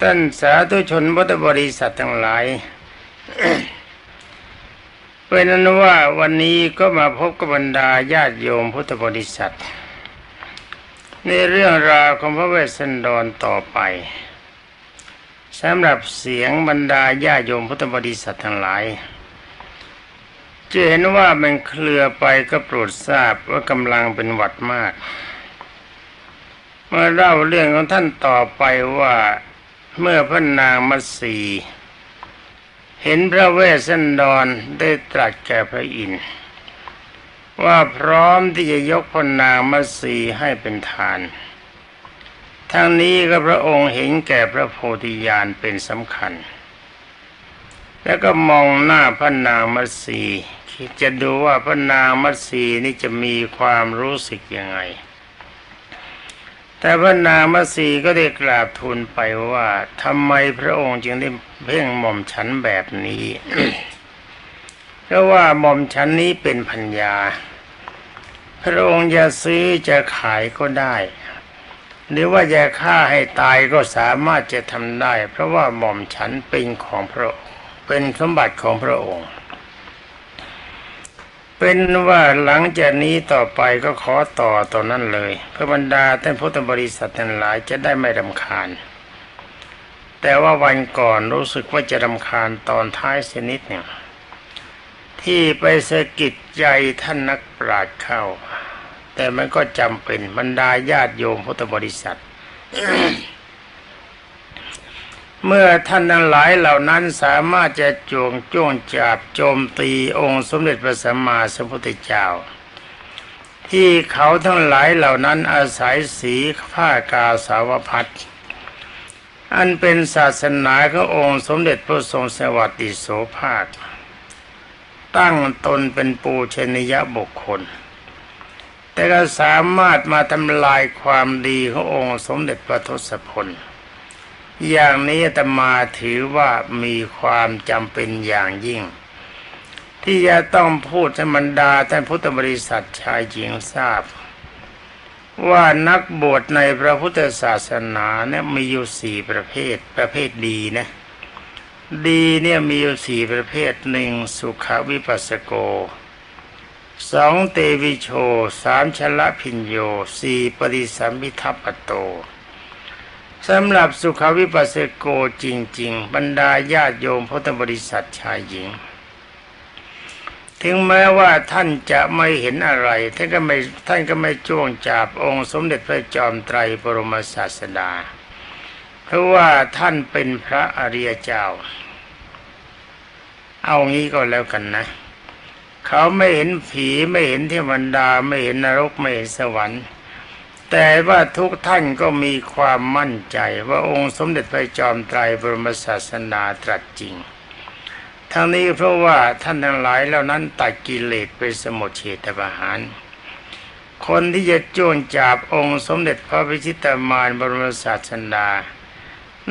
ท่านสาธุชนพุทธบริษัททั้งหลายเป็นนั้นว่าวันนี้ก็มาพบกับบรรดาญาติโยมพุทธบริษัท ในเรื่องราวของพระเวสสันดรต่อไปสำหรับเสียงบรรดาญาติโยมพุทธบริษัททั้งหลาย จะเห็นว่ามันเคลือไปก็โปรดทราบว่ากำลังเป็นหวัดมาก เมื่อเล่าเรื่องของท่านต่อไปว่า เมื่อพระนางมัสีเห็นพระเวสสันดรได้ตรัสแก่พระอินทร์ว่าพร้อมที่จะยกพระนางมัสีให้เป็นทาน ทั้งนี้ก็พระองค์เห็นแก่พระโพธิญาณเป็นสำคัญ แล้วก็มองหน้าพระนางมัสีคิดจะดูว่าพระนางมัสีนี่จะมีความรู้สึกยังไง แต่พระนางมัสีก็ได้กราบทูลไปว่าทำไมพระองค์จึงได้เพ่งหม่อมฉันแบบนี้เพราะว่าหม่อมฉันนี้เป็นพัญญา พระองค์จะซื้อจะขายก็ได้ หรือว่าจะฆ่าให้ตายก็สามารถจะทำได้ เพราะว่าหม่อมฉันเป็นของพระองค์เป็นสมบัติของพระองค์ เป็นว่าหลังจากนี้ต่อไปก็ขอต่อตอนนั้นเลยเพื่อบรรดาท่านพุทธบริษัททั้งหลายจะได้ไม่รำคาญ แต่ว่าวันก่อนรู้สึกว่าจะรำคาญตอนท้ายเสนิดเนี่ยที่ไปสะกิดใจท่านนักปราชญ์เข้า แต่มันก็จำเป็นบรรดาญาติโยมพุทธบริษัท เมื่อท่านทั้งหลายเหล่านั้นสามารถจะจวงจ้วงจับโจมตีองค์สมเด็จพระสัมมาสัมพุทธเจ้า ที่เขาทั้งหลายเหล่านั้นอาศัยสีผ้ากาสาวพัดอันเป็นศาสนาขององค์สมเด็จพระทรงสวัสดิโสภาค ตั้งตนเป็นปูชนียบุคคล แต่ก็สามารถมาทำลายความดีขององค์สมเด็จพระทศพล อย่างนี้อาตมาถือว่ามีความจำเป็นอย่างยิ่ง ที่จะต้องพูดให้บรรดาท่านพุทธบริษัทชายหญิงทราบ ว่านักบวชในพระพุทธศาสนาเนี่ยมีอยู่สี่ประเภทประเภทดีนะดีเนี่ยมีอยู่สี่ประเภทหนึ่งสุขวิปัสสโกสองเตวิโชสามชละพิญโยสี่ปริสัมพิทัปโต สำหรับสุขวิปัสสโกจริง ๆ บรรดาญาติโยมพุทธบริษัทชายหญิง ถึงแม้ว่าท่านจะไม่เห็นอะไร ท่านก็ไม่ท่านก็ไม่จ้วงจับองค์สมเด็จพระจอมไตรบรมศาสดา เพราะว่าท่านเป็นพระอริยเจ้า เอางี้ก็แล้วกันนะ เขาไม่เห็นผีไม่เห็นเทวดาไม่เห็นนรกไม่เห็นสวรรค์ แต่ว่าทุกท่านก็มีความมั่นใจว่าองค์สมเด็จพระจอมไตรบรมศาสนาตรัสจริง ทั้งนี้เพราะว่าท่านทั้งหลายเหล่านั้นตัดกิเลสเป็นสมุทเฉทประหาร คนที่จะจ้วงจับองค์สมเด็จพระพิชิตามารบรมศาสดา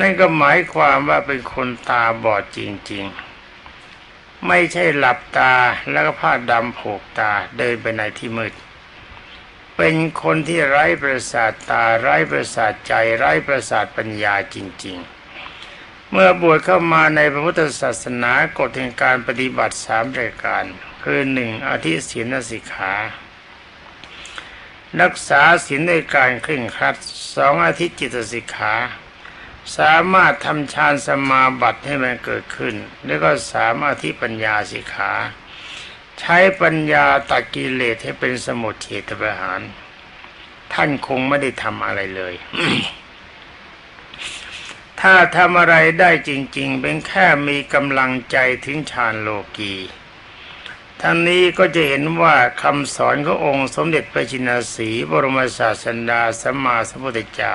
นั่นก็หมายความว่าเป็นคนตาบอดจริง ๆ ไม่ใช่หลับตาแล้วก็ผ้าดำผูกตาเดินไปในที่มืด เป็นคนที่ไร้ประสาทตาไร้ประสาทใจไร้ประสาทปัญญาจริง ๆ เมื่อบวชเข้ามาในพระพุทธศาสนากฎแห่งการปฏิบัติสามรายการ คือหนึ่งอธิศีลสิกขารักษาศีลในการเคร่งครัดสองอาทิตจิตสิกขา สามารถทำฌานสมาบัติให้มันเกิดขึ้น แล้วก็สามอาทิปัญญาสิกขา ใช้ปัญญาตัดกิเลสให้เป็นสมุทเฉทประหาร ท่านคงไม่ได้ทำอะไรเลย ถ้าทำอะไรได้จริง ๆ เป็นแค่มีกำลังใจถึงฌานโลกีทั้งนี้ก็จะเห็นว่าคำสอนขององค์สมเด็จพระชินสีบรมศาสดาสัมมาสัมพุทธเจ้า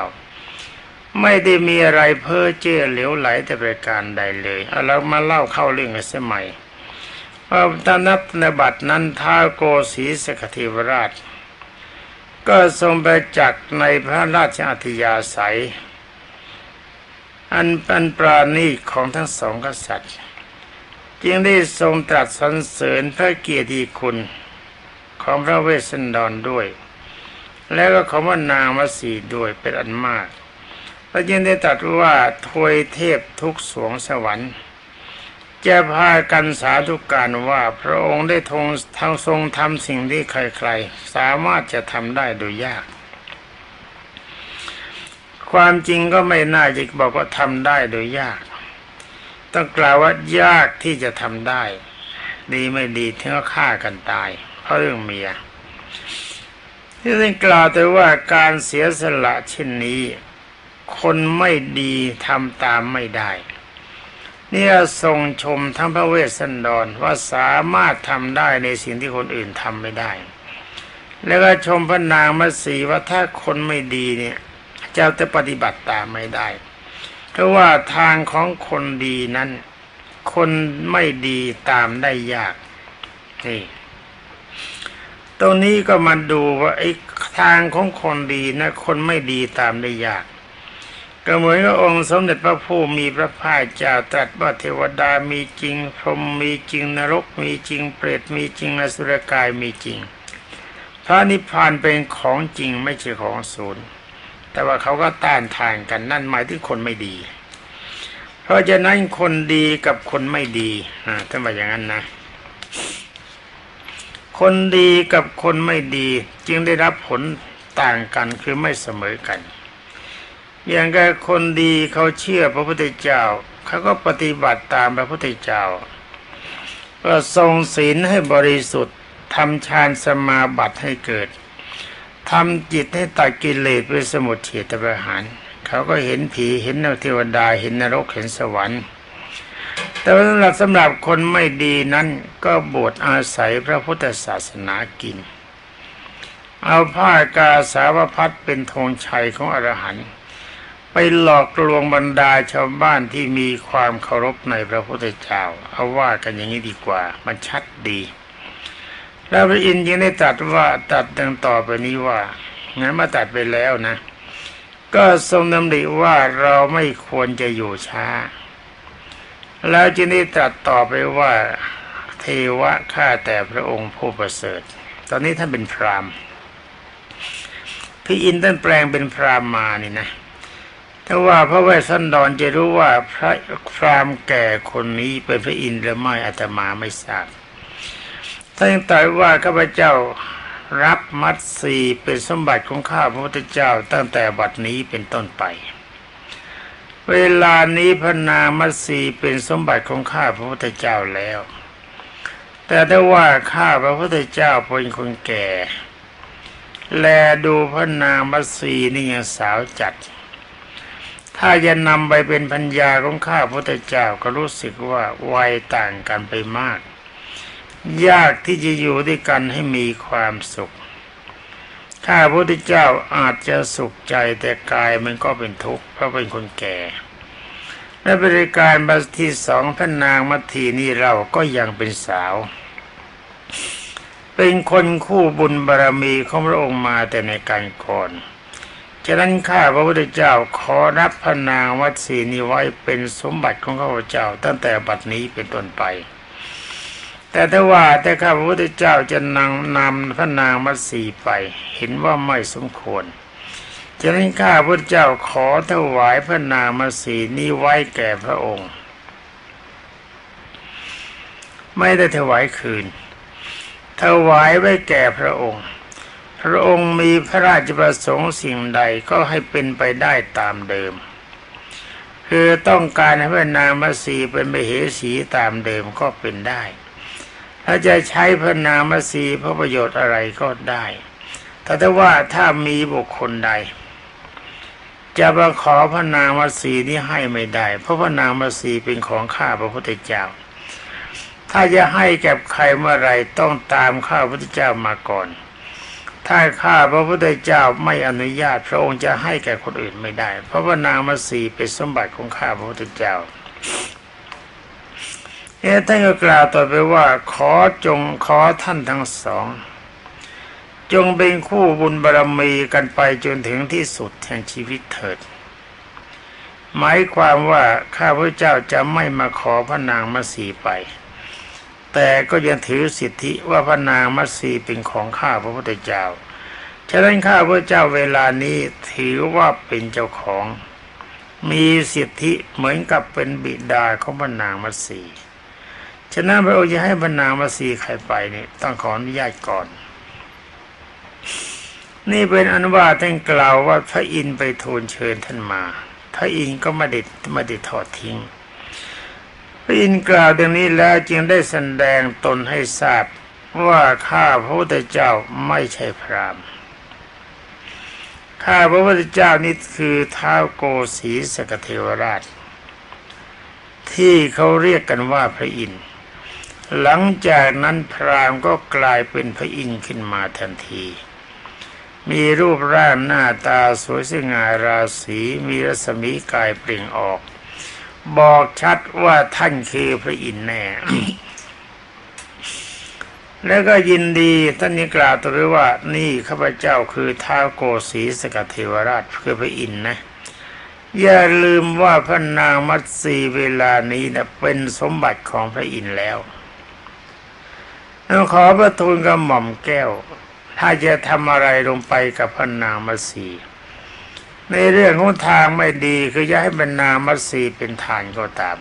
ไม่ได้มีอะไรเพ้อเจ้อเหลวไหลแต่ประการใดเลยเอาเรามาเล่าเข้าเรื่องกันสมัย ว่าตนับนบัตรนั้นท้าโกสีสกเทวราช ก็ทรงประจักษ์ในพระราชอัธยาศัย อันเป็นปราณีของทั้งสองกษัตริย์ จึงได้ทรงตรัสสรรเสริญพระเกียรติคุณของพระเวสสันดรด้วย แล้วก็ของพระนางมัสีด้วยเป็นอันมากพระเจ้าได้ตรัสว่าทวยเทพทุกสวงสวรรค์ จะพากันสาธุการว่าพระองค์ได้ทงทางทรงทำสิ่งที่ใครๆ สามารถจะทำได้โดยยาก ความจริงก็ไม่น่าจะบอกว่าทำได้โดยยาก ต้องกล่าวว่ายากที่จะทำได้ ดีไม่ดีถึงก็ฆ่ากันตาย เพราะเรื่องเมีย ที่ได้กล่าวแต่ว่าการเสียสละเช่นนี้ คนไม่ดีทำตามไม่ได้ เนี่ยทรงชมทั้งพระเวสสันดรว่าสามารถทำได้ในสิ่งที่คนอื่นทำไม่ได้ แล้วก็ชมพระนางมัตสีว่าถ้าคนไม่ดีเนี่ยจะจะปฏิบัติตามไม่ได้ เพราะว่าทางของคนดีนั้น คนไม่ดีตามได้ยากนี่ตรงนี้ก็มาดูว่าไอ้ทางของคนดีนะ คนไม่ดีตามได้ยาก ก็เหมือนกับองค์สมเด็จพระผู้มีพระภาคเจ้าตรัสว่าเทวดามีจริง พรหมมีจริงนรกมีจริง เปรตมีจริงอสุรกายมีจริง พระนิพพานเป็นของจริงไม่ใช่ของศูนย์แต่ว่าเขาก็ต้านทานกันนั่นหมายถึงคนไม่ดี เพราะฉะนั้นคนดีกับคนไม่ดีอ่าท่านว่าอย่างนั้นนะ คนดีกับคนไม่ดีจึงได้รับผลต่างกันคือไม่เสมอกัน อย่างกับคนดีเขาเชื่อพระพุทธเจ้าเขาก็ปฏิบัติตามพระพุทธเจ้าก็ทรงศีลให้บริสุทธิ์ทำฌานสมาบัติให้เกิดทำจิตให้ตัดกิเลสเป็นสมุทเฉตประหารเขาก็เห็นผีเห็นนเทวดาเห็นนรกเห็นสวรรค์ แต่สำหรับสำหรับคนไม่ดีนั้นก็บวชอาศัยพระพุทธศาสนากิน เอาผ้ากาสาวพัดเป็นธงชัยของอรหันต์ ไปหลอกลวงบรรดาชาวบ้านที่มีความเคารพในพระพุทธเจ้าเอาว่ากันอย่างนี้ดีกว่า มันชัดดี แล้วพระอินทร์ยังได้ตรัสว่าตัดดังต่อไปนี้ว่างั้นมาตัดไปแล้วนะ ก็ทรงดำริว่าเราไม่ควรจะอยู่ช้า แล้วจึงได้ตรัสต่อไปว่าเทวะข้าแต่พระองค์ผู้ประเสริฐ ตอนนี้ท่านเป็นพรามพี่อินท่านแปลงเป็นพรามมานี่นะ ถ้าว่าพระเวสสันดรจะรู้ว่าพระพรามแก่คนนี้เป็นพระอินทร์หรือไม่อาตมาไม่ทราบท่านตรัสว่าข้าพเจ้ารับมัดสีเป็นสมบัติของข้าพระพุทธเจ้าตั้งแต่บัดนี้เป็นต้นไป เวลานี้พระนางมัตสีเป็นสมบัติของข้าพระพุทธเจ้าแล้ว แต่ถ้าว่าข้าพระพุทธเจ้าเป็นคนแก่ แลดูพระนางมัตสีนี่ยังสาวจัด ถ้าจะนำไปเป็นพัญญาของข้าพระพุทธเจ้าก็รู้สึกว่าวัยต่างกันไปมาก ยากที่จะอยู่ด้วยกันให้มีความสุข ข้าพระพุทธเจ้าอาจจะสุขใจแต่กายมันก็เป็นทุกข์เพราะเป็นคนแก่และบริการบัสที่สองพระนางมัททีนี่เราก็ยังเป็นสาว เป็นคนคู่บุญบารรมีของพระองค์มาแต่ในการก่อน ฉะนั้นข้าพระพุทธเจ้าขอรับพระนางวัดศรีนี้ไว้เป็นสมบัติของข้าพเจ้า ตั้งแต่บัดนี้เป็นต้นไป แต่ถ้าว่าแต่ข้าพระพุทธเจ้าจะนำนำพระนางมัตสีไป เห็นว่าไม่สมควรฉะนั้นข้าพระพุทธเจ้าขอถวายพระนางมัตสีนี้ไว้แก่พระองค์ ไม่ได้ถวายคืนถวายไว้แก่พระองค์ พระองค์มีพระราชประสงค์สิ่งใดก็ให้เป็นไปได้ตามเดิม คือต้องการให้พระนางมัสีเป็นมเหสีตามเดิมก็เป็นได้ ถ้าจะใช้พระนามสีเพื่อประโยชน์อะไรก็ได้ แต่ถ้าว่าถ้ามีบุคคลใด จะมาขอพระนามสีนี้ให้ไม่ได้ เพราะพระนามสีเป็นของข้าพระพุทธเจ้า ถ้าจะให้แก่ใครเมื่อไรต้องตามข้าพระพุทธเจ้ามาก่อน ถ้าข้าพระพุทธเจ้าไม่อนุญาตพระองค์จะให้แก่คนอื่นไม่ได้ เพราะพระนางมสีเป็นสมบัติของข้าพระพุทธเจ้าเอท่านก็กล่าวต่อไปว่าขอจงขอท่านทั้งสอง จงเป็นคู่บุญบารรมีกันไปจนถึงที่สุดแห่งชีวิตเถิด หมายความว่าข้าพระเจ้าจะไม่มาขอพระนางมัสีไป แต่ก็ยังถือสิทธิว่าพระนางมัสีเป็นของข้าพระพุทธเจ้า ฉะนั้นข้าพระเจ้าเวลานี้ถือว่าเป็นเจ้าของ มีสิทธิเหมือนกับเป็นบิดาของพระนางมัตสีฉะนั้นพระองค์จะให้พระนางมัตสีใครไปนี่ต้องขออนุญาตก่อน นี่เป็นอนุวาท่านกล่าวว่าพระอินไปทูลเชิญท่านมา พระอินก็ไม่ได้ไม่ได้ทอดทิ้ง ระอินทร์กล่าวดังนี้แล้วจึงได้แสดงตนให้ทราบว่าข้าพระพุทธเจ้าไม่ใช่พรามข้าพระพุทธเจ้านี่คือท้าวโกสีสกเทวราช ที่เขาเรียกกันว่าพระอินทร์หลังจากนั้นพรามก็กลายเป็นพระอินทร์ขึ้นมาทันที มีรูปร่างหน้าตาสวยสง่าราศีมีรัศมีกายเปล่งออก บอกชัดว่าท่านคือพระอินทร์แน่แล้วก็ยินดีท่านนี้กล่าวตัวด้วยว่า นี่ข้าพเจ้าคือท้าวโกสีสกเทวราชคือพระอินทร์นะ อย่าลืมว่าพระนางมัตสีเวลานี้นะเป็นสมบัติของพระอินทร์แล้วขอพระทูลกระหม่อมแก้ว ถ้าจะทำอะไรลงไปกับพระนางมัตสี ในเรื่องของทางไม่ดีคือจะให้พระนามัสีเป็นทานก็ตาม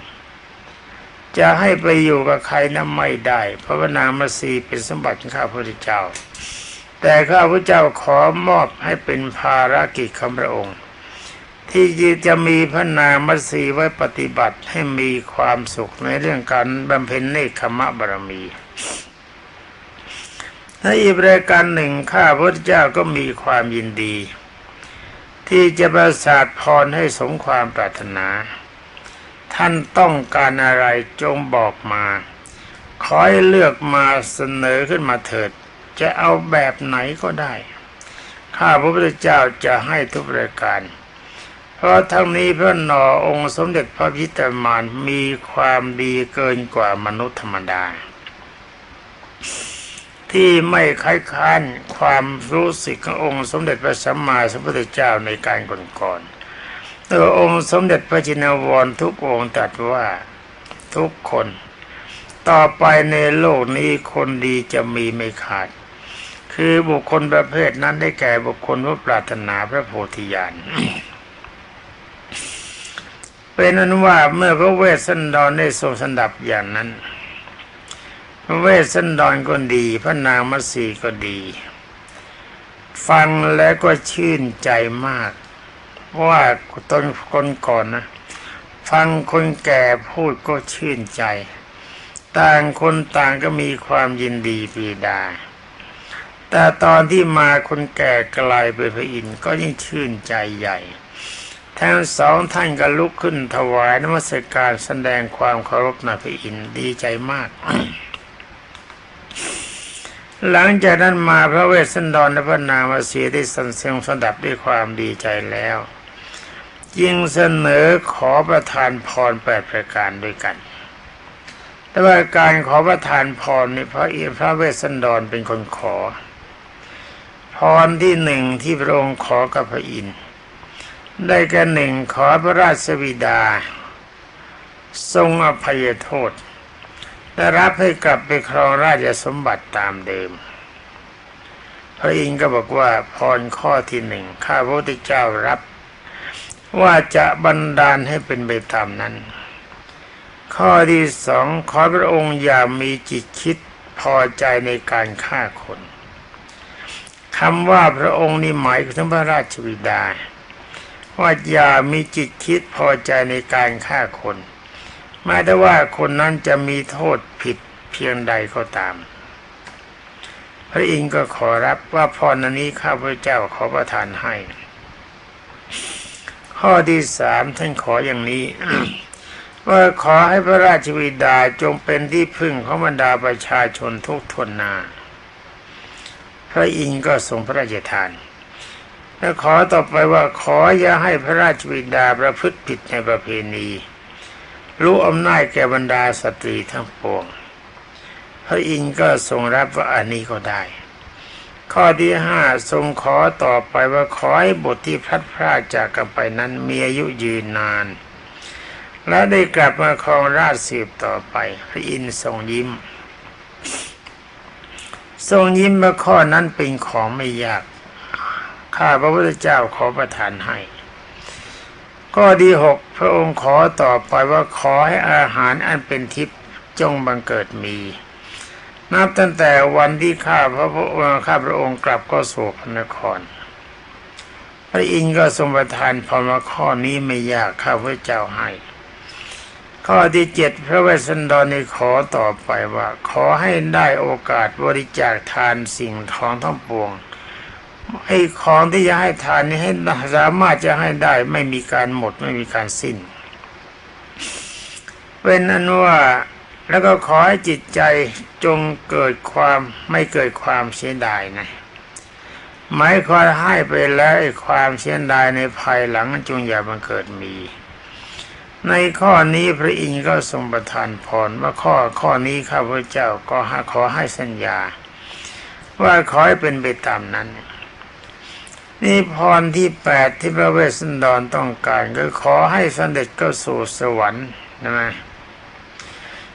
จะให้ไปอยู่กับใครนั้นไม่ได้ เพราะว่านามัสีเป็นสมบัติของข้าพระเจ้า แต่ข้าพระเจ้าขอมอบให้เป็นภารกิจของพระองค์ ที่จะมีพระนามัสีไว้ปฏิบัติให้มีความสุขในเรื่องการบำเพ็ญเนคขมะบารมีในอีกรายการหนึ่งข้าพระเจ้าก็มีความยินดี ที่จะประสาทพรให้สมความปรารถนา ท่านต้องการอะไรจงบอกมาขอให้เลือกมาเสนอขึ้นมาเถิด จะเอาแบบไหนก็ได้ ข้าพระพุทธเจ้าจะให้ทุกรายการ เพราะทั้งนี้พระนอองค์สมเด็จพระพิตรมานมีความดีเกินกว่ามนุษย์ธรรมดา ที่ไม่ค้ายค้านความรู้สึกขององค์สมเด็จพระสัมมาสัมพุทธเจ้าในการก่อนๆตัวองค์สมเด็จพระจินวรทุกองค์ตรัสว่าทุกคน ต่อไปในโลกนี้คนดีจะมีไม่ขาด คือบุคคลประเภทนั้นได้แก่บุคคลผู้ปรารถนาพระโพธิญาณเป็นนั้นว่าเมื่อพระเวสสันดรได้ทรงสันดับอย่างนั้น เวสสันดรก็ดี พระนางมัสีก็ดี ฟังแล้วก็ชื่นใจมาก ว่าตนคนก่อนนะ ฟังคนแก่พูดก็ชื่นใจ ต่างคนต่างก็มีความยินดีปีดา แต่ตอนที่มาคนแก่กลายเป็นพระอินทร์ก็ยิ่งชื่นใจใหญ่ทั้งสองท่านก็ลุกขึ้นถวายนมัสการแสดงความเคารพในพระอินทร์ดีใจมาก หลังจากนั้นมาพระเวสสันดรและพระนางมาสีได้สันเสียงสดับด้วยความดีใจแล้วยิงเสนอขอประทานพรแปดประการด้วยกัน แต่ว่าการขอประทานพรนี่พระอิพระเวสสันดรเป็นคนขอ พรที่หนึ่งที่พระองค์ขอกับพระอินทร์ได้แก่หนึ่งขอพระราชบิดา ทรงอภัยโทษ และรับให้กลับไปครองราชสมบัติตามเดิม พระอินทร์ก็บอกว่าพรข้อที่หนึ่งข้าพระพุทธเจ้ารับ ว่าจะบันดาลให้เป็นไปตามนั้น ข้อที่สองขอพระองค์อย่ามีจิตคิดพอใจในการฆ่าคนคำว่าพระองค์นี่หมายถึงพระราชบิดา ว่าอย่ามีจิตคิดพอใจในการฆ่าคนแม้แต่ว่าคนนั้นจะมีโทษ เพียงใดก็ตาม พระอินทร์ก็ขอรับว่าพรนนี้ข้าพระเจ้าขอประทานให้ ข้อที่สามท่านขออย่างนี้ว่าขอให้พระราชบิดาจงเป็นที่พึ่งของบรรดาประชาชนทุกทนนา พระอินทร์ก็ทรงพระราชทาน และขอต่อไปว่าขออย่าให้พระราชบิดาประพฤติผิดในประเพณี รู้อำนาจแก่บรรดาสตรีทั้งปวง พระอินทร์ก็ทรงรับว่าอันนี้ก็ได้ ข้อที่ห้าทรงขอต่อไปว่าขอให้บทที่พลัดพรากจากกันไปนั้นมีอายุยืนนาน และได้กลับมาครองราชสืบต่อไป พระอินทร์ทรงยิ้ม ทรงยิ้มว่าข้อนั้นเป็นของไม่ยากข้าพระพุทธเจ้าขอประทานให้ข้อที่หกพระองค์ขอต่อไปว่าขอให้อาหารอันเป็นทิพย์จงบังเกิดมี นับตั้งแต่วันที่ข้าพระพุทธข้าพระองค์กลับก็สู่พระนคร พระอินทร์ก็ทรงประทานพรว่าข้อนี้ไม่ยากข้าพระเจ้าให้ ข้อที่เจ็ดพระเวสสันดรนี่ขอต่อไปว่า ขอให้ได้โอกาสบริจาคทานสิ่งของทั้งปวงไอ้ของที่จะให้ทานนี้ให้สามารถจะให้ได้ไม่มีการหมดไม่มีการสิ้นเป็นอันว่า แล้วก็ขอให้จิตใจจงเกิดความไม่เกิดความเสียดายนะหมายความให้ไปแล้วไอ้ความเสียดายในภายหลังจงอย่าบังเกิดมี ในข้อนี้พระอินทร์ก็ทรงประทานพรว่าข้อข้อนี้ข้าพเจ้าก็ขอให้สัญญา ว่าขอให้เป็นไปตามนั้น นี่พรที่แปดที่พระเวสสันดรต้องการก็ขอให้สำเร็จก็สู่สวรรค์นะไหม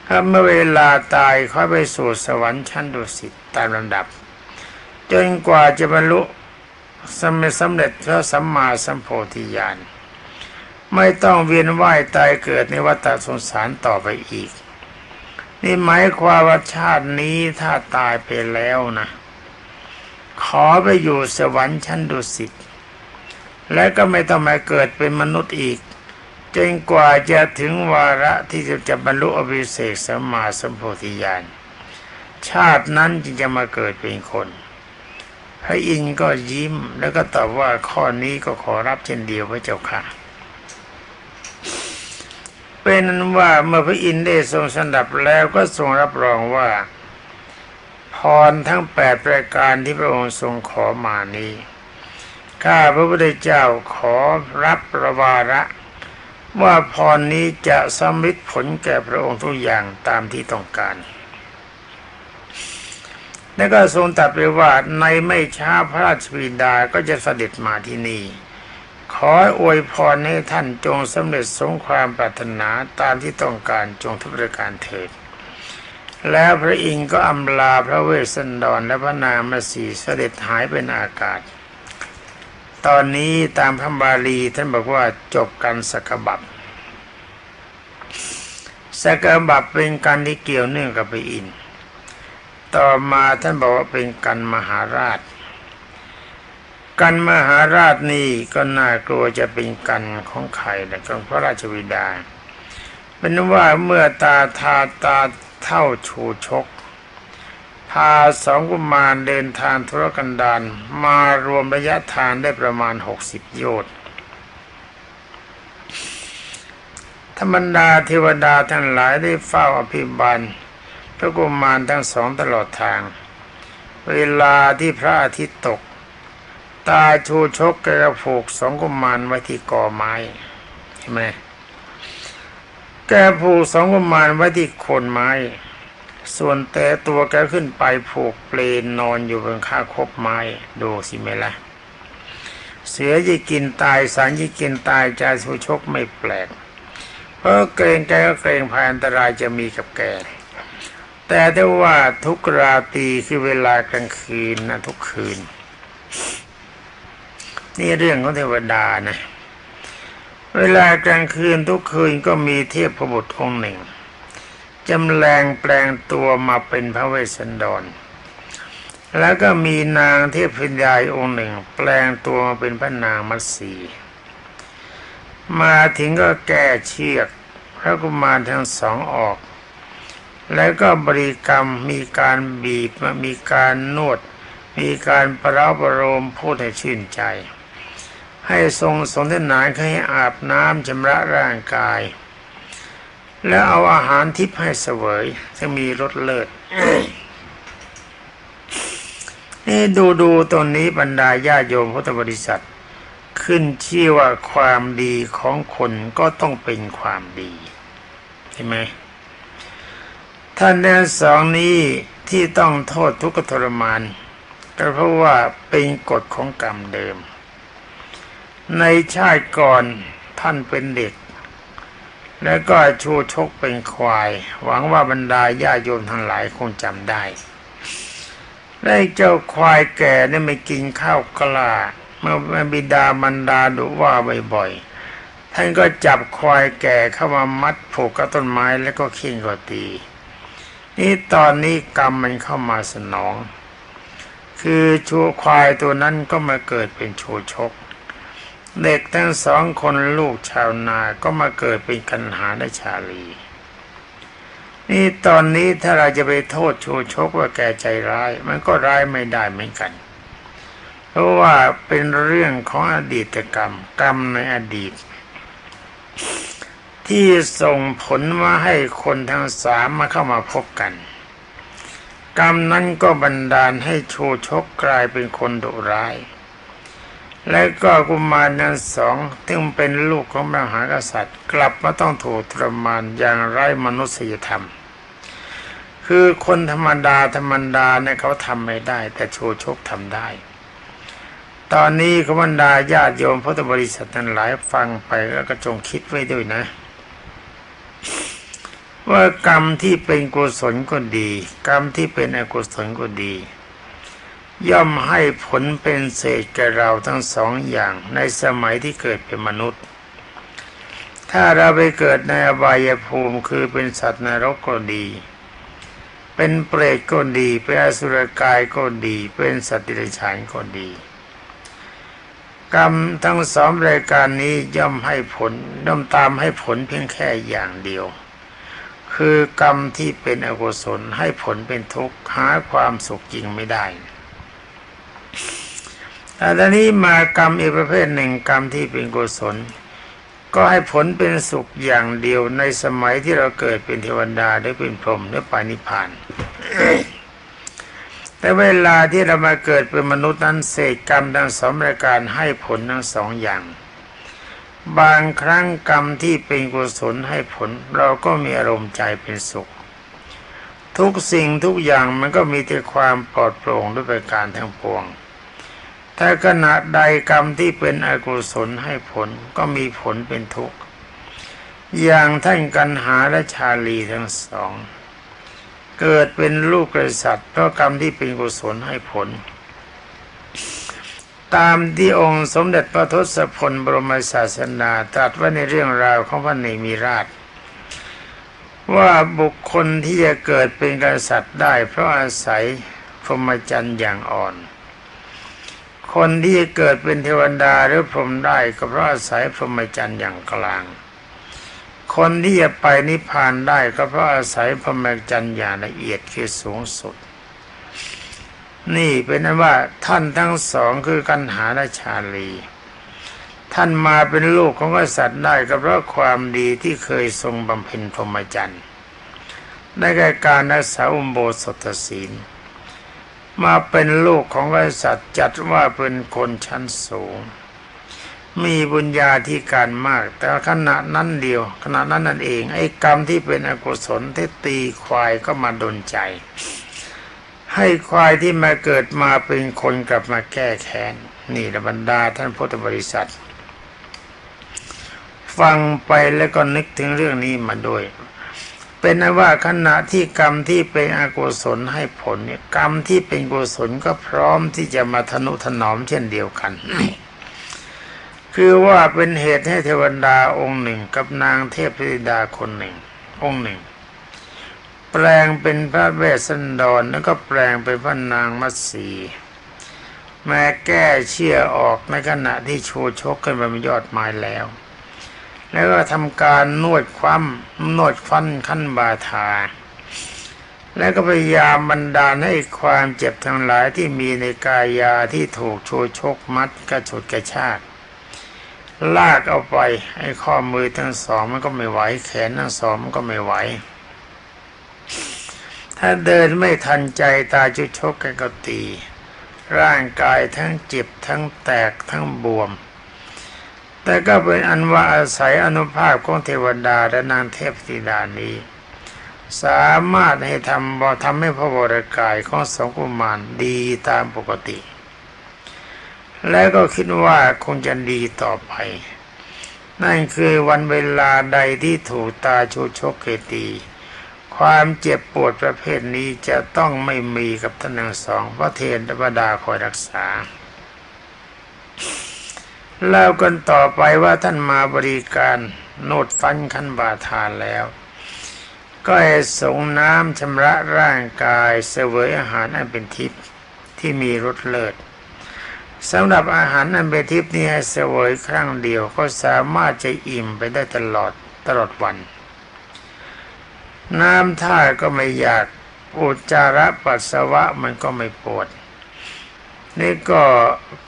ถ้าเมื่อเวลาตายขอไปสู่สวรรค์ชั้นดุสิตตามลำดับ จนกว่าจะบรรลุสำเร็จสำเร็จพระสัมมาสัมโพธิญาณไม่ต้องเวียนว่ายตายเกิดในวัฏสงสารต่อไปอีก นี่หมายความว่าชาตินี้ถ้าตายไปแล้วนะ ขอไปอยู่สวรรค์ชั้นดุสิตและก็ไม่ต้องมาเกิดเป็นมนุษย์อีก จนกว่าจะถึงวาระที่จะจะบรรลุอภิเศกสัมมาสัมโพธิญาณชาตินั้นจึงจะมาเกิดเป็นคน พระอินทร์ก็ยิ้มแล้วก็ตอบว่าข้อนี้ก็ขอรับเช่นเดียวพระเจ้าค่ะ เป็นนั้นว่าเมื่อพระอินทร์ได้ทรงสดับแล้วก็ทรงรับรองว่า พรทั้งแปดประการที่พระองค์ทรงขอมานี้ ข้าพระพุทธเจ้าขอรับประวาระ ว่าพรนี้จะสำมิดผลแก่พระองค์ทุกอย่างตามที่ต้องการ แล้วก็ทรงตรัสไปว่าในไม่ช้าพระราชบิดาก็จะเสด็จมาที่นี่ ขออวยพรให้ท่านจงสำเร็จสมความปรารถนาตามที่ต้องการจงทุกประการเถิด แล้วพระอินทร์ก็อำลาพระเวสสันดรและพระนางมาสีเสด็จหายเป็นอากาศ ตอนนี้ตามพระบาลีท่านบอกว่าจบกันสกบับสกบับเป็นการที่เกี่ยวเนื่องกับพระอินทร์ต่อมาท่านบอกว่าเป็นกันมหาราช กันมหาราชนี่ก็น่ากลัวจะเป็นกันของใครนะของพระราชวิดา เป็นว่าเมื่อตาทาตาเท่าชูชก พาสองกุมารเดินทางธุรกันดารมารวมระยะทางได้ประมาณหกสิบโยชน์ธรรมดาเทวดาทั้งหลายได้เฝ้าอภิบาลพระกุมารทั้งสองตลอดทาง เวลาที่พระอาทิตย์ตก ตาชูชกแกก็ผูกสองกุมารไว้ที่กอไม้ใช่ไหมแกผูกสองกุมารไว้ที่โคนไม้ ส่วนแต่ตัวแกขึ้นไปผูกเปลนนอนอยู่บนข้าคบไม้ดูสิไหมล่ะเสือจะกินตายสารจะกินตายใจาชูชกไม่แปลก เพราะเกรงแกก็เกรงภัยอันตรายจะมีกับแก แต่ได้ว่าทุกราตรีคือเวลากลางคืนนะทุกคืน นี่เรื่องของเทวดานะ เวลากลางคืนทุกคืนก็มีเทพบุตรองค์หนึ่ง จำแรงแปลงตัวมาเป็นพระเวสสันดร แล้วก็มีนางเทพพิญญาองค์หนึ่ง แปลงตัวมาเป็นพระนางมัตสีมาถึงก็แก้เชือกพระกุมารทั้งสองออก แล้วก็บริกรรมมีการบีบมีการนวด มีการประราปรมพูดให้ชื่นใจ ให้ทรงสนทนาให้อาบน้ำชำระร่างกาย แล้วเอาอาหารทิพย์ให้เสวยจะมีรสเลิศนี่ดูดูตรงนี้บรรดาญาโยมพุทธบริษัท ขึ้นชื่อว่าความดีของคนก็ต้องเป็นความดีใช่ไหมท่านแนวสองนี้ที่ต้องโทษทุกขทรมาน ก็เพราะว่าเป็นกฎของกรรมเดิม ในชาติก่อนท่านเป็นเด็ก แล้วก็ชูชกเป็นควาย หวังว่าบรรดาญาโยมทั้งหลายคงจำได้ได้เจ้าควายแก่เนี่ไม่กินข้าวกล้าเมื่อบิดามันดาดุว่าบ่อยๆท่านก็จับควายแก่เข้ามามัดผูกกับต้นไม้แล้วก็เข่งก็ตี นี่ตอนนี้กรรมมันเข้ามาสนอง คือชูควายตัวนั้นก็มาเกิดเป็นโชชก เด็กทั้งสองคนลูกชาวนาก็มาเกิดเป็นกันหาและชาลี นี่ตอนนี้ถ้าเราจะไปโทษโชชกว่าแกใจร้าย มันก็ร้ายไม่ได้เหมือนกัน เพราะว่าเป็นเรื่องของอดีตกรรม กรรมในอดีต ที่ส่งผลมาให้คนทั้งสามมาเข้ามาพบกัน กรรมนั้นก็บันดาลให้โชชกกลายเป็นคนดุร้าย และก็กุมารนั้นสองซึ่งเป็นลูกของมหากษัตริย์ กลับมาต้องถูกทรมานอย่างไร้มนุษยธรรม คือคนธรรมดาธรรมดาเนี่ยเขาทำไม่ได้ แต่โชโชกทำได้ ตอนนี้ขบรรดาญาติโยมพุทธบริษัททั้งหลายฟังไปแล้วก็จงคิดไว้ด้วยนะ ว่ากรรมที่เป็นกุศลก็ดี กรรมที่เป็นอกุศลก็ดี ย่อมให้ผลเป็นเศษแก่เราทั้งสองอย่างในสมัยที่เกิดเป็นมนุษย์ ถ้าเราไปเกิดในอบายภูมิคือเป็นสัตว์นรกก็ดี เป็นเปรตก็ดี เป็นอสุรกายก็ดี เป็นสัตว์ดิเรกชันก็ดี กรรมทั้งสองรายการนี้ย่อมให้ผลย่อมตามให้ผลเพียงแค่อย่างเดียว คือกรรมที่เป็นอกุศลให้ผลเป็นทุกข์หาความสุขจริงไม่ได้ อนนี้มากรรมอีกประเภทหนึ่งกรรมที่เป็นกุศล ก็ให้ผลเป็นสุขอย่างเดียวในสมัยที่เราเกิดเป็นเทวดาหรือเป็นพรหมหรือปานิพพาน แต่เวลาที่เรามาเกิดเป็นมนุษย์นั้นเศษกรรมทั้งสองรายการให้ผลทั้งสองอย่าง บางครั้งกรรมที่เป็นกุศลให้ผล เราก็มีอารมณ์ใจเป็นสุข ทุกสิ่งทุกอย่างมันก็มีแต่ความปลอดโปร่งด้วยประการทั้งปวง ถ้าขณะใดกรรมที่เป็นอกุศลให้ผลก็มีผลเป็นทุกข์ อย่างท่านกันหาและชาลีทั้งสอง เกิดเป็นลูกกษัตริย์เพราะกรรมที่เป็นกุศลให้ผล ตามที่องค์สมเด็จพระทศพลบรมศาสนาตรัสไว้ในเรื่องราวของพระเนมีราช ว่าบุคคลที่จะเกิดเป็นกษัตริย์ได้เพราะอาศัยพรหมจรรย์อย่างอ่อน คนที่เกิดเป็นเทวดาหรือพรหมได้ก็เพราะอาศัยพรหมจรรย์อย่างกลาง คนที่จะไปนิพพานได้ก็เพราะอาศัยพรหมจรรย์อย่างละเอียดคือสูงสุด นี่เป็นนั้นว่าท่านทั้งสองคือกันหาและชาลี ท่านมาเป็นลูกของกษัตริย์ได้ก็เพราะความดีที่เคยทรงบำเพ็ญพรหมจรรย์ได้แก่การรักษาอุโบสถศีล มาเป็นลูกของกษัตริย์จัดว่าเป็นคนชั้นสูง มีบุญญาธิการมาก แต่ขณะนั้นเดียว ขณะนั้นนั่นเอง ไอ้กรรมที่เป็นอกุศลที่ตีควายก็มาดนใจ ให้ควายที่มาเกิดมาเป็นคนกลับมาแก้แค้นนี่ละบรรดาท่านพุทธบริษัท ฟังไปแล้วก็นึกถึงเรื่องนี้มาด้วย เป็นนว่าขณะที่กรรมที่เป็นอกุศลให้ผลเนี่ยกรรมที่เป็นกุศลก็พร้อมที่จะมาทนุถนอมเช่นเดียวกัน คือว่าเป็นเหตุให้เทวดาองค์หนึ่งกับนางเทพธิดาคนหนึ่ง องค์หนึ่ง แปลงเป็นพระเวสสันดรแล้วก็แปลงเป็นพระนางมัตสีแม้แก้เชี่ยออกในขณะที่โชว์ชกขึ้นบนยอดไม้แล้ว แล้วก็ทำการนวดคว่ำนวดฟันขั้นบาทา แล้วก็พยายามบันดาลให้ความเจ็บทั้งหลายที่มีในกายาที่ถูกโชชกมัดกระฉุดกระชากลากเอาไปให้ข้อมือทั้งสองมันก็ไม่ไหว แขนทั้งสองมันก็ไม่ไหว ถ้าเดินไม่ทันใจตาจุชกกันก็ตี ร่างกายทั้งเจ็บทั้งแตกทั้งบวม แต่ก็เป็นอันว่าอาศัยอนุภาพของเทวดาและนางเทพธิดานี้ สามารถให้ทำบอทำให้พระวรกายของสองกุมารดีตามปกติ แล้วก็คิดว่าคงจะดีต่อไป นั่นคือวันเวลาใดที่ถูกตาชูชกเกตี ความเจ็บปวดประเภทนี้จะต้องไม่มีกับท่านทั้งสองพระเทนธรรมดาคอยรักษา เล่ากันต่อไปว่าท่านมาบริการโนดฟันขันบาทานแล้ว ก็ให้สงน้ำชำระร่างกายเสวยอาหารอันเป็นทิพย์ที่มีรสเลิศสำหรับอาหารอันเป็นทิพย์นี้ให้เสวยครั้งเดียวก็สามารถจะอิ่มไปได้ตลอดตลอดวัน น้ำท่าก็ไม่อยากอุจจาระปัสสาวะมันก็ไม่ปวด นี่ก็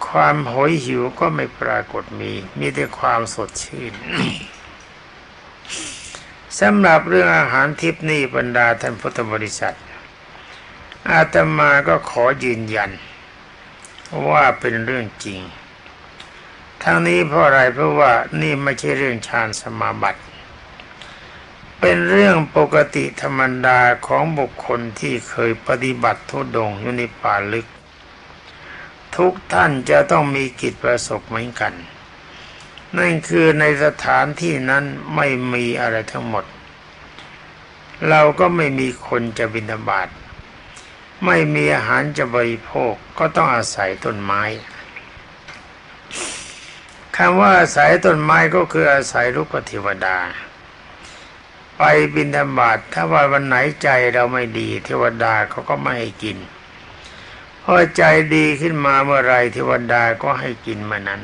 ความโหยหิวก็ไม่ปรากฏมี มีแต่ความสดชื่นสำหรับเรื่องอาหารทิพนี่บรรดาท่านพุทธบริษัท อาตมาก็ขอยืนยัน ว่าเป็นเรื่องจริง ทั้งนี้เพราะอะไรเพราะว่านี่ไม่ใช่เรื่องฌานสมาบัติ เป็นเรื่องปกติธรรมดาของบุคคลที่เคยปฏิบัติทุดงอยู่ในป่าลึก ทุกท่านจะต้องมีกิจประสบเหมือนกัน นั่นคือในสถานที่นั้นไม่มีอะไรทั้งหมด เราก็ไม่มีคนจะบิณฑบาตไม่มีอาหารจะบริโภคก็ต้องอาศัยต้นไม้คำว่าอาศัยต้นไม้ก็คืออาศัยลูกเทวดา ไปบิณฑบาตถ้าว่าวันไหนใจเราไม่ดี เทวดาเขาก็ไม่ให้กิน พอใจดีขึ้นมาเมื่อไรเทวดาก็ให้กินเมื่อนั้น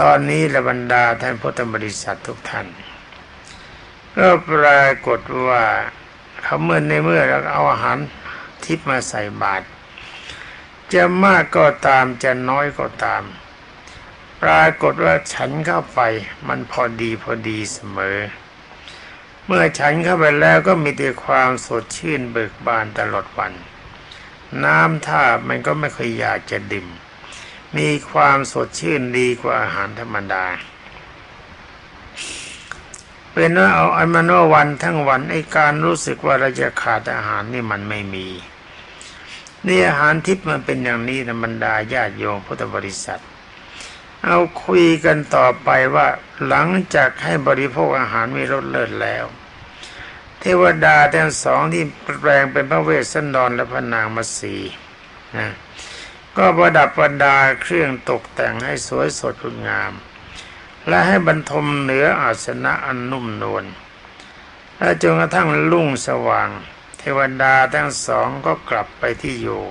ตอนนี้ละบรรดาท่านพุทธบริษัททุกท่าน ก็ปรากฏว่าเขาเมื่อในเมื่อเราเอาอาหารทิพย์มาใส่บาตรจะมากก็ตามจะน้อยก็ตาม ปรากฏว่าฉันเข้าไปมันพอดีพอดีเสมอ เมื่อฉันเข้าไปแล้วก็มีแต่ความสดชื่นเบิกบานตลอดวัน น้ำท่ามันก็ไม่เคยอยากจะดื่มมีความสดชื่นดีกว่าอาหารธรรมดา เป็นว่าเอาอันมันว่าวันทั้งวันไอการรู้สึกว่าเราจะขาดอาหารนี่มันไม่มีนี่อาหารทิพย์มันเป็นอย่างนี้ธรรดาญาติโยมพุทธบริษัท เอาคุยกันต่อไปว่าหลังจากให้บริโภคอาหารมีรสเลิศแล้ว เทวดาทั้งสองที่แปลงเป็นพระเวสสันดรและพระนางมาสีนะก็ประดับประดาเครื่องตกแต่งให้สวยสดงดงาม และให้บรรทมเหนืออาสนะอันนุ่มนวลและจนกระทั่งรุ่งสว่าง เทวดาทั้งสองก็กลับไปที่อยู่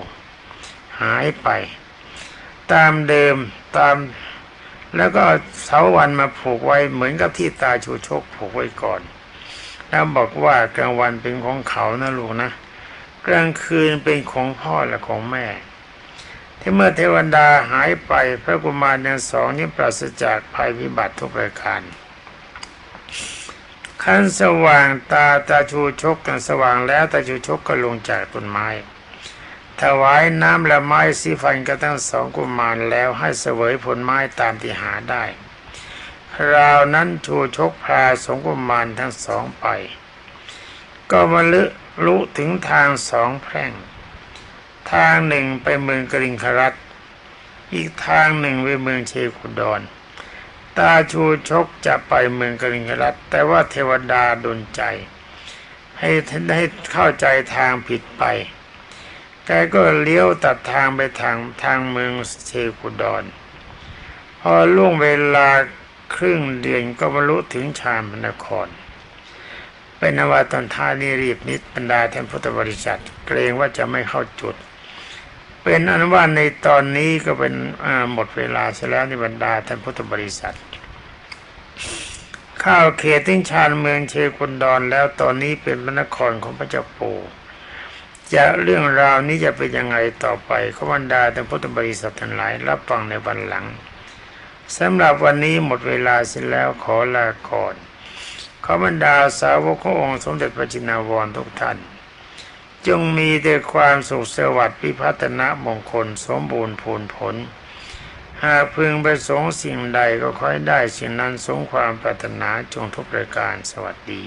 หายไป ตามเดิมตามแล้วก็เสาวันมาผูกไว้เหมือนกับที่ตาชูชกผูกไว้ก่อน แล้วบอกว่ากลางวันเป็นของเขานะลูกนะ กลางคืนเป็นของพ่อและของแม่ ที่เมื่อเทวดาหายไปพระกุมารทั้งสองนี้ปราศจากภัยพิบัติทุกประการขันสว่างตาตาชูชกกันสว่างแล้วตาชูชกก็ลงจากต้นไม้ ถวายน้ำและไม้สีฟันกันทั้งสองกุมารแล้วให้เสวยผลไม้ตามที่หาได้ ราวนั้นชูชกพาสงกุมารทั้งสองไป ก็มาลึรู้ถึงทางสองแพร่ง ทางหนึ่งไปเมืองกริงครัตอีกทางหนึ่งไปเมืองเชคุดอน ตาชูชกจะไปเมืองกริงครัตแต่ว่าเทวดาดลใจ ให้ท่านให้เข้าใจทางผิดไปแกก็เลี้ยวตัดทางไปทางทางเมืองเชคุดอน พอล่วงเวลา ครึ่งเดือนก็บรรลุถึงชานพระนคร เป็นนว่าตอนท้ายนี้รีบนิดบรรดาท่านพุทธบริษัท เกรงว่าจะไม่เข้าจุด เป็นอันว่าในตอนนี้ก็เป็นหมดเวลาเสียแล้วในบรรดาท่านพุทธบริษัท ข้าวเขตทิ้งชานเมืองเชคุนดอนแล้วตอนนี้เป็นพระนครของพระเจ้าปู่จะเรื่องราวนี้จะเป็นยังไงต่อไปขบรรดาท่านพุทธบริษัททั้งหลายรับฟังในวันหลัง สำหรับวันนี้หมดเวลาเสร็จแล้วขอลาก่อนขอบรรดาสาวกขององค์สมเด็จพระจินาวรทุกท่าน จงมีแต่ความสุขสวัสดิ์พิพัฒนมงคลสมบูรณ์ผลผล หากพึงประสงค์สิ่งใดก็ค่อยได้สิ่งนั้นสมความปรารถนาจงทุกประการสวัสดี